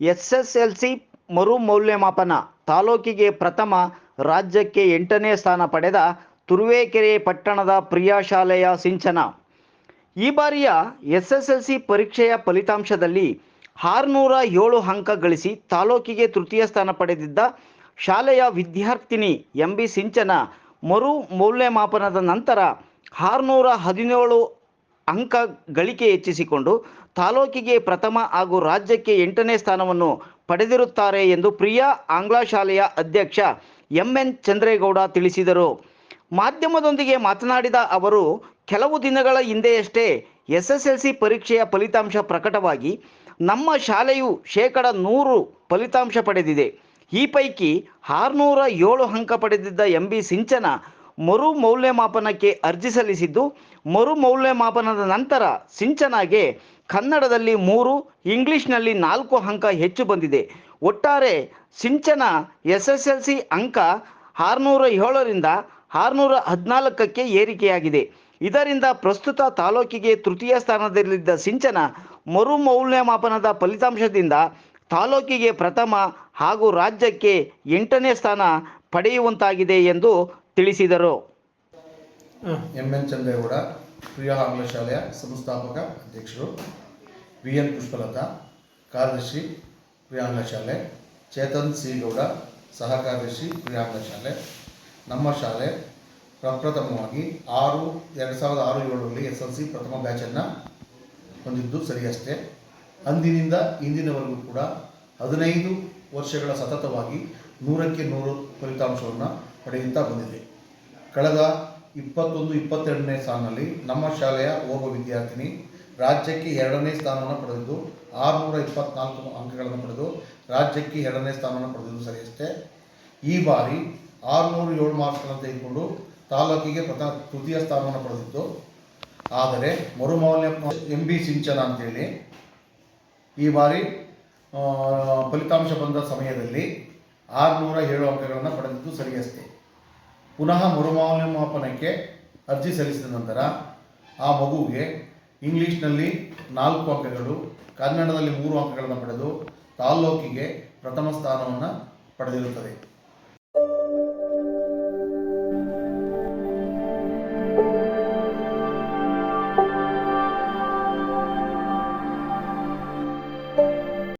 S S L C ಮರು ಮೌಲ್ಯಮಾಪನ ತಾಲೂಕಿಗೆ ಪ್ರಥಮ, ರಾಜ್ಯಕ್ಕೆ ಎಂಟನೇ ಸ್ಥಾನ ಪಡೆದ ತುರುವೇಕೆರೆ ಪಟ್ಟಣದ ಪ್ರಿಯಾ ಶಾಲೆಯ ಸಿಂಚನ. ಈ ಬಾರಿಯ ಎಸ್ ಎಸ್ ಎಲ್ ಸಿ ಪರೀಕ್ಷೆಯ ಫಲಿತಾಂಶದಲ್ಲಿ ಆರುನೂರ ಏಳು ಅಂಕ ಗಳಿಸಿ ತಾಲೂಕಿಗೆ ತೃತೀಯ ಸ್ಥಾನ ಪಡೆದಿದ್ದ ಶಾಲೆಯ ವಿದ್ಯಾರ್ಥಿನಿ ಎಂ ಬಿ ಸಿಂಚನ ಮರು ಮೌಲ್ಯಮಾಪನದ ನಂತರ ಆರುನೂರ ಹದಿನೇಳು ಅಂಕ ಗಳಿಕೆ ಹೆಚ್ಚಿಸಿಕೊಂಡು ತಾಲೂಕಿಗೆ ಪ್ರಥಮ ಹಾಗೂ ರಾಜ್ಯಕ್ಕೆ ಎಂಟನೇ ಸ್ಥಾನವನ್ನು ಪಡೆದಿರುತ್ತಾರೆ ಎಂದು ಪ್ರಿಯಾ ಆಂಗ್ಲ ಶಾಲೆಯ ಅಧ್ಯಕ್ಷ ಎಂ ಎನ್ ಚಂದ್ರೇಗೌಡ ತಿಳಿಸಿದರು. ಮಾಧ್ಯಮದೊಂದಿಗೆ ಮಾತನಾಡಿದ ಅವರು, ಕೆಲವು ದಿನಗಳ ಹಿಂದೆಯಷ್ಟೇ ಎಸ್ ಎಸ್ ಎಲ್ ಸಿ ಪರೀಕ್ಷೆಯ ಫಲಿತಾಂಶ ಪ್ರಕಟವಾಗಿ ನಮ್ಮ ಶಾಲೆಯು ಶೇಕಡ ನೂರು ಫಲಿತಾಂಶ ಪಡೆದಿದೆ. ಈ ಪೈಕಿ ಆರುನೂರ ಏಳು ಅಂಕ ಪಡೆದಿದ್ದ ಎಂ ಬಿ ಸಿಂಚನ ಮರು ಮೌಲ್ಯಮಾಪನಕ್ಕೆ ಅರ್ಜಿ ಸಲ್ಲಿಸಿದ್ದು ಮರು ಮೌಲ್ಯಮಾಪನದ ನಂತರ ಸಿಂಚನಾಗೆ ಕನ್ನಡದಲ್ಲಿ ಮೂರು, ಇಂಗ್ಲಿಷ್ನಲ್ಲಿ ನಾಲ್ಕು ಅಂಕ ಹೆಚ್ಚು ಬಂದಿದೆ. ಒಟ್ಟಾರೆ Sinchana S S L C ಅಂಕ ಆರುನೂರ ಏಳರಿಂದ ಆರುನೂರ ಹದಿನಾಲ್ಕಕ್ಕೆ ಏರಿಕೆಯಾಗಿದೆ. ಇದರಿಂದ ಪ್ರಸ್ತುತ ತಾಲೂಕಿಗೆ ತೃತೀಯ ಸ್ಥಾನದಲ್ಲಿದ್ದ ಸಿಂಚನ ಮರು ಮೌಲ್ಯಮಾಪನದ ಫಲಿತಾಂಶದಿಂದ ತಾಲೂಕಿಗೆ ಪ್ರಥಮ ಹಾಗೂ ರಾಜ್ಯಕ್ಕೆ ಎಂಟನೇ ಸ್ಥಾನ ಪಡೆಯುವಂತಾಗಿದೆ ಎಂದು ತಿಳಿಸಿದರು. ಎಂ. ಎನ್. ಚಂದ್ರೇಗೌಡ. ಪ್ರಿಯಾ ಆಂಗ್ಲ ಶಾಲೆಯ ಸಂಸ್ಥಾಪಕ ಅಧ್ಯಕ್ಷರು ವಿ ಎನ್ ಪುಷ್ಪಲತಾ, ಕಾರ್ಯದರ್ಶಿ ಪ್ರಿಯಾಂಗ್ಲ ಶಾಲೆ ಚೇತನ್ ಸಿ. ಗೌಡ ಸಹ ಕಾರ್ಯದರ್ಶಿ ಪ್ರಿಯಾ ಆಂಗ್ಲ ಶಾಲೆ ನಮ್ಮ ಶಾಲೆ ಪ್ರಪ್ರಥಮವಾಗಿ ಆರು, ಎರಡು ಸಾವಿರದ ಆರು ಏಳರಲ್ಲಿ ಎಸ್ ಎಲ್ ಸಿ ಪ್ರಥಮ ಬ್ಯಾಚನ್ನು ಹೊಂದಿದ್ದು ಸರಿಯಷ್ಟೇ. ಅಂದಿನಿಂದ ಇಂದಿನವರೆಗೂ ಕೂಡ ಹದಿನೈದು ವರ್ಷಗಳ ಸತತವಾಗಿ ನೂರಕ್ಕೆ ನೂರು ಫಲಿತಾಂಶವನ್ನು ಪಡೆಯುತ್ತಾ ಬಂದಿದೆ. ಕಳೆದ ಇಪ್ಪತ್ತೊಂದು, ಇಪ್ಪತ್ತೆರಡನೇ ಸಾಲಿನಲ್ಲಿ ನಮ್ಮ ಶಾಲೆಯ ಓರ್ವ ವಿದ್ಯಾರ್ಥಿನಿ ರಾಜ್ಯಕ್ಕೆ ಎರಡನೇ ಸ್ಥಾನವನ್ನು ಪಡೆದಿದ್ದು, ಆರುನೂರ ಇಪ್ಪತ್ನಾಲ್ಕು ಅಂಕಗಳನ್ನು ಪಡೆದು ರಾಜ್ಯಕ್ಕೆ ಎರಡನೇ ಸ್ಥಾನವನ್ನು ಪಡೆದಿದ್ದು ಸರಿಯಷ್ಟೇ ಈ ಬಾರಿ ಆರುನೂರು ಏಳು ಮಾರ್ಕ್ಸ್ಗಳನ್ನು ತೆಗೆದುಕೊಂಡು ತಾಲೂಕಿಗೆ ಪ್ರಥಮ, ತೃತೀಯ ಸ್ಥಾನವನ್ನು ಪಡೆದಿತ್ತು. ಆದರೆ ಮರುಮೌಲ್ಯ ಎಂ ಬಿ ಸಿಂಚನ ಅಂತೇಳಿ ಈ ಬಾರಿ ಫಲಿತಾಂಶ ಬಂದ ಸಮಯದಲ್ಲಿ ಆರುನೂರ ಏಳು ಅಂಕಗಳನ್ನು ಪಡೆದಿದ್ದು ಸರಿಯಷ್ಟೇ ಪುನಃ ಮರುಮೌಲ್ಯಮಾಪನಕ್ಕೆ ಅರ್ಜಿ ಸಲ್ಲಿಸಿದ ನಂತರ ಆ ಮಗುವಿಗೆ ಇಂಗ್ಲೀಷ್ನಲ್ಲಿ ನಾಲ್ಕು ಅಂಕಗಳು, ಕನ್ನಡದಲ್ಲಿ ಮೂರು ಅಂಕಗಳನ್ನು ಪಡೆದು ತಾಲ್ಲೂಕಿಗೆ ಪ್ರಥಮ ಸ್ಥಾನವನ್ನು ಪಡೆದಿರುತ್ತದೆ.